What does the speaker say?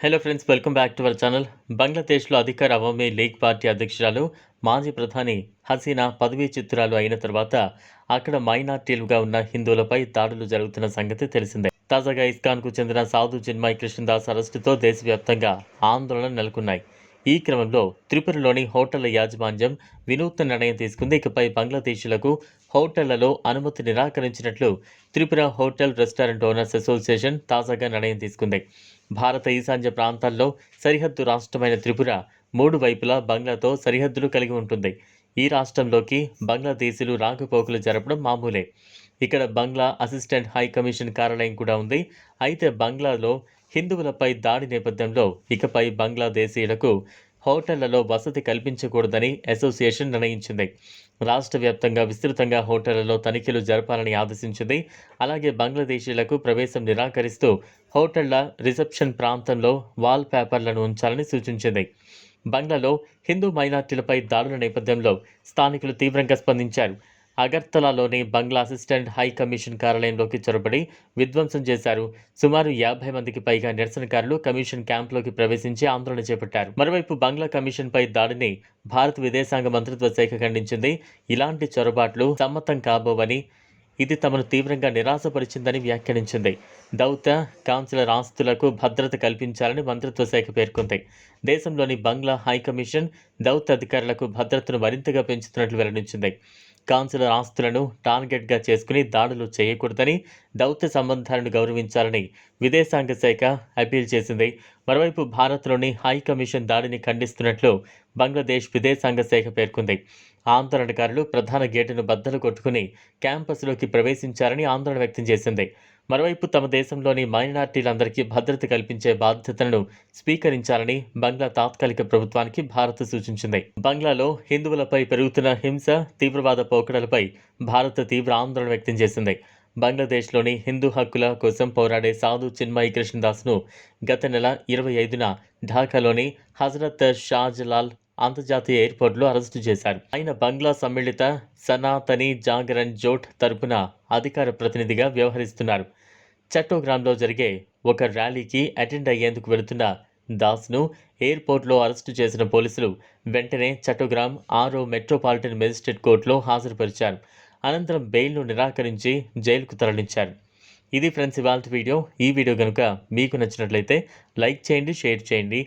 Hello friends welcome back to our channel బంగ్లాదేశ్లో అధికార Awami league party అధ్యక్షురాలు మాజీ ప్రధాని హసీనా పదవీ చిత్రాలు అయిన తర్వాత అక్కడ మైనార్టీలుగా ఉన్న హిందువులపై దాడులు జరుగుతున్న సంగతి తెలిసిందే. తాజాగా ఇస్కాన్కు చెందిన సాధు చిన్మయ్ కృష్ణదాస్ అరెస్టుతో దేశవ్యాప్తంగా ఆందోళన నెలకొన్నాయి. ఈ క్రమంలో త్రిపురలోని హోటళ్ళ యాజమాన్యం వినూత్న నిర్ణయం తీసుకుంది. ఇకపై బంగ్లాదేశీలకు హోటళ్ళలో అనుమతి నిరాకరించినట్లు Tripura hotel restaurant owners association తాజాగా నిర్ణయం తీసుకుంది. భారత ఈశాన్య ప్రాంతాల్లో సరిహద్దు రాష్ట్రమైన త్రిపుర మూడు వైపులా బంగ్లాతో సరిహద్దులు కలిగి ఉంటుంది. ఈ రాష్ట్రంలోకి బంగ్లాదేశీలు రాకపోకలు జరపడం మామూలే. ఇక్కడ బంగ్లా అసిస్టెంట్ హై కమిషన్ కార్యాలయం కూడా ఉంది. అయితే బంగ్లాలో హిందువులపై దాడి నేపథ్యంలో ఇకపై బంగ్లాదేశీయులకు హోటళ్ళలో వసతి కల్పించకూడదని అసోసియేషన్ నిర్ణయించింది. రాష్ట్ర వ్యాప్తంగా విస్తృతంగా హోటళ్ళలో తనిఖీలు జరపాలని ఆదేశించింది. అలాగే బంగ్లాదేశీయులకు ప్రవేశం నిరాకరిస్తూ హోటళ్ళ రిసెప్షన్ ప్రాంతంలో వాల్ పేపర్లను ఉంచాలని సూచించింది. బంగ్లాలో హిందూ మైనార్టీలపై దాడుల నేపథ్యంలో స్థానికులు తీవ్రంగా స్పందించారు. అగర్తలాలోని బంగ్లా అసిస్టెంట్ హై కమిషన్ కార్యాలయంలోకి చొరబడి విధ్వంసం చేశారు. సుమారు యాభై మందికి పైగా నిరసనకారులు కమిషన్ క్యాంపులోకి ప్రవేశించి ఆందోళన చేపట్టారు. మరోవైపు బంగ్లా కమిషన్పై దాడిని భారత విదేశాంగ మంత్రిత్వ శాఖ ఖండించింది. ఇలాంటి చొరబాట్లు సమ్మతం కాబోవని ఇది తమను తీవ్రంగా నిరాశపరిచిందని వ్యాఖ్యానించింది. దౌత కౌన్సిలర్ ఆస్తులకు భద్రత కల్పించాలని మంత్రిత్వ శాఖ పేర్కొంది. దేశంలోని బంగ్లా హైకమిషన్ దౌత అధికారులకు భద్రతను మరింతగా పెంచుతున్నట్లు వెల్లడించింది. కౌన్సిలర్ ఆస్తులను టార్గెట్గా చేసుకుని దాడులు చేయకూడదని దౌత్య సంబంధాలను గౌరవించాలని విదేశాంగ శాఖ అపీల్ చేసింది. మరోవైపు భారత్లోని హై కమిషన్ దాడిని ఖండిస్తున్నట్లు బంగ్లాదేశ్ విదేశాంగ శాఖ పేర్కొంది. ఆందోళనకారులు ప్రధాన గేటును బద్దలు కొట్టుకుని క్యాంపస్లోకి ప్రవేశించారని ఆందోళన వ్యక్తం చేసింది. మరోవైపు తమ దేశంలోని మైనార్టీలందరికీ భద్రత కల్పించే బాధ్యతలను స్వీకరించాలని బంగ్లా తాత్కాలిక ప్రభుత్వానికి భారత్ సూచించింది. బంగ్లాలో హిందువులపై పెరుగుతున్న హింస తీవ్రవాద పోకడలపై భారత్ తీవ్ర ఆందోళన వ్యక్తం చేసింది. బంగ్లాదేశ్లోని హిందూ హక్కుల కోసం పోరాడే సాధు చిన్మయి కృష్ణదాస్ను గత నెల ఇరవై ఐదున ఢాకాలోని హజరత్ షాజలాల్ అంతర్జాతీయ ఎయిర్పోర్ట్లో అరెస్టు చేశారు. ఆయన బంగ్లా సమ్మిళిత సనాతని జాగరణ్ జోట్ తరపున అధికార ప్రతినిధిగా వ్యవహరిస్తున్నారు. చట్టోగ్రామ్లో జరిగే ఒక ర్యాలీకి అటెండ్ అయ్యేందుకు వెళుతున్న దాస్ను ఎయిర్పోర్ట్లో అరెస్టు చేసిన పోలీసులు వెంటనే చట్టోగ్రామ్ ఆరో మెట్రోపాలిటన్ మెజిస్ట్రేట్ కోర్టులో హాజరుపరిచారు. అనంతరం బెయిల్ను నిరాకరించి జైలుకు తరలించారు. ఇది ఫ్రెండ్స్ ఇవాళ వీడియో. ఈ వీడియో కనుక మీకు నచ్చినట్లయితే లైక్ చేయండి షేర్ చేయండి.